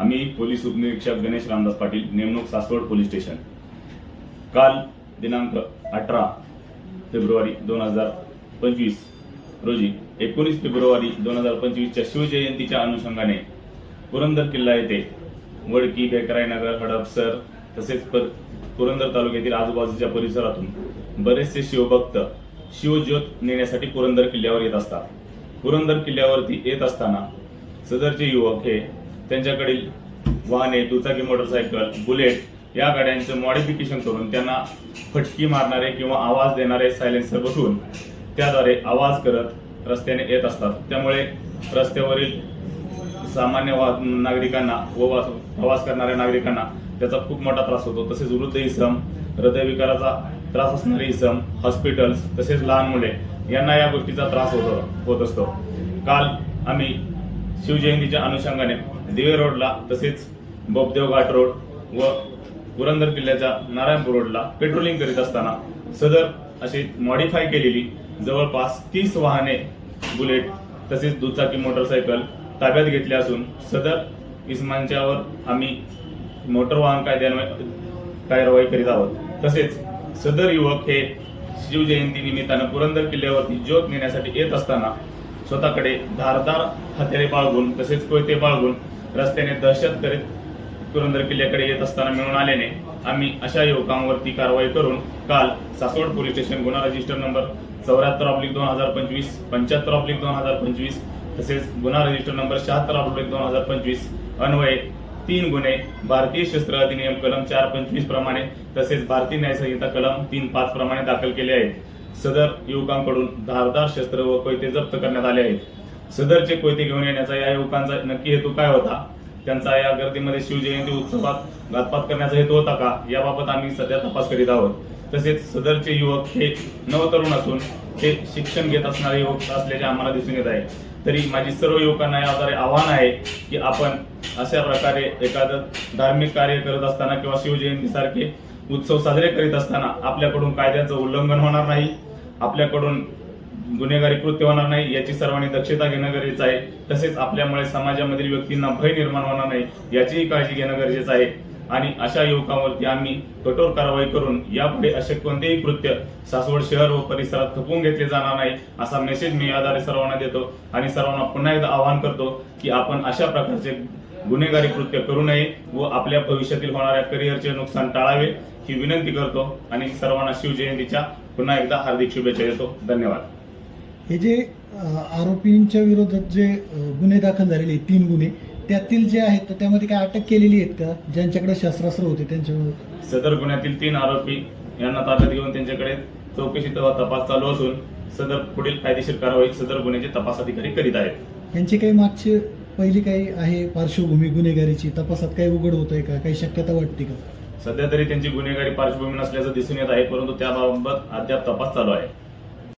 आम्ही पोलीस उपनिरीक्षक गणेश रामदास पाटील नेमणूक सासवड पोलीस स्टेशन. काल दिनांक अठरा फेब्रुवारी दोन हजार पंचवीस रोजी एकोणीस फेब्रुवारी दोन हजार पंचवीसच्या शिवजयंतीच्या अनुषंगाने पुरंदर किल्ला येथे वडकी बेकराईनगर हडपसर तसेच पर- पुरंदर तालुक्यातील आजूबाजूच्या परिसरातून बरेचसे शिवभक्त शिवज्योत नेण्यासाठी पुरंदर किल्ल्यावर येत असतात. पुरंदर किल्ल्यावरती येत असताना सदरचे युवक हे त्यांच्याकडील वाहने दुचाकी मोटरसायकल बुलेट या गाड्यांचं मॉडिफिकेशन करून त्यांना फटकी मारणारे किंवा आवाज देणारे सायलेन्सर बसून त्याद्वारे आवाज करत रस्त्याने येत असतात. त्यामुळे रस्त्यावरील सामान्य वा- नागरिकांना व प्रवास करणाऱ्या नागरिकांना त्याचा खूप मोठा त्रास होतो. तसेच वृद्ध इसम हृदयविकाराचा त्रास असणारे इसम हॉस्पिटल्स तसेच लहान मुले यांना या गोष्टीचा त्रास होतो होत असतो. काल आम्ही शिवजयंतीच्या अनुषंगाने दिवे रोडला तसेच बोपदेव घाट रोड व पुरंदर किल्ल्याच्या नारायणपूर रोडला पेट्रोलिंग करीत असताना सदर अशी मॉडीफाय केलेली जवळपास तीस वाहने बुलेट तसेच दुचाकी मोटरसायकल ताब्यात घेतली असून सदर इसमांच्यावर आम्ही मोटर वाहन कायद्यान्वये कारवाई करीत आहोत. तसेच सदर युवक हे शिवजयंती निमित्तानं पुरंदर किल्ल्यावरती ज्योत नेण्यासाठी येत असताना स्वतःकडे धारदार हत्यारे बाळगून तसेच कोयते बाळगून रस्त्याने दहशत करीत पुरंदर किल्ल्याकडे येत असताना मिळून आल्याने आम्ही अशा युवकांवरती कारवाई करून काल सासवड पोलीस स्टेशन गुन्हा रजिस्टर नंबर चौऱ्याहत्तर ऑब्लिक दोन हजार पंचवीस पंच्याहत्तर ऑब्लिक दोन हजार पंचवीस तसेच गुन्हा रजिस्टर नंबर शहात्तर ऑब्लिक दोन हजार पंचवीस अन्वये तीन गुन्हे भारतीय शस्त्र अधिनियम कलम चार पंचवीस प्रमाणे तसेच भारतीय न्यायसंहिता कलम तीन पाच प्रमाणे दाखल केले आहेत. सदर युवकांकडून धारदार शस्त्र व कोयते जप्त करण्यात आले आहेत. सदरचे कोयते घेऊन येण्याचा या युवकांचा नक्की हेतू काय होता? त्यांचा या गर्दीमध्ये शिवजयंती उत्सवात घातपात करण्याचा हेतू होता का? याबाबत आम्ही सध्या तपास करीत आहोत. तसेच सदरचे युवक हे नवतरुण असून ते शिक्षण घेत असणारे युवक असल्याचे आम्हाला दिसून येत आहे. तरी माझी सर्व युवकांना याद्वारे आव्हान आहे की आपण अशा प्रकारे एखादं धार्मिक कार्य करत असताना किंवा शिवजयंती सारखे उत्सव साजरे करीत असताना आपल्याकडून कायद्याचं उल्लंघन होणार नाही आपल्याकडून गुन्हेगारी कृत्य होणार नाही याची सर्वांनी दक्षता घेणं गरजेचं आहे. तसेच आपल्यामुळे समाजामधील व्यक्तींना भय निर्माण होणार नाही याचीही काळजी घेणं गरजेचं आहे. आणि अशा युवकांवरती आम्ही कठोर कारवाई करून यापुढे असे कोणतेही कृत्य सासवड शहर व परिसरात खपवून घेतले जाणार नाही असा मेसेज मी याद्वारे सर्वांना देतो. आणि सर्वांना पुन्हा एकदा आवाहन करतो की आपण अशा प्रकारचे गुन्हेगारी कृत्य करू नये व आपल्या भविष्यातील होणाऱ्या करिअरचे नुकसान टाळावे ही विनंती करतो आणि सर्वांना शिवजयंतीच्या पुन्हा एकदा हार्दिक शुभेच्छा देतो. धन्यवाद. हे जे आरोपींच्या विरोधात जे गुन्हे दाखल झालेले तीन गुन्हे त्यातील जे आहेत तर त्यामध्ये काय अटक केलेली आहेत का? ज्यांच्याकडे शस्त्रास्त्र होते त्यांच्यावर सदर गुन्ह्यातील तीन आरोपी यांना ताब्यात घेऊन त्यांच्याकडे चौकशी तपास चालू असून सदर पुढील कायदेशीर कारवाई सदर गुन्ह्याचे तपास अधिकारी करीत आहेत. यांची काही मागची पहिली काही आहे पार्श्वभूमी गुन्हेगारीची? तपासात काही उघड होत आहे का? काही शक्यता वाटते का? सध्या तरी त्यांची गुन्हेगारी पार्श्वभूमी नसल्याचं दिसून येत आहे परंतु त्याबाबत अद्याप तपास चालू आहे.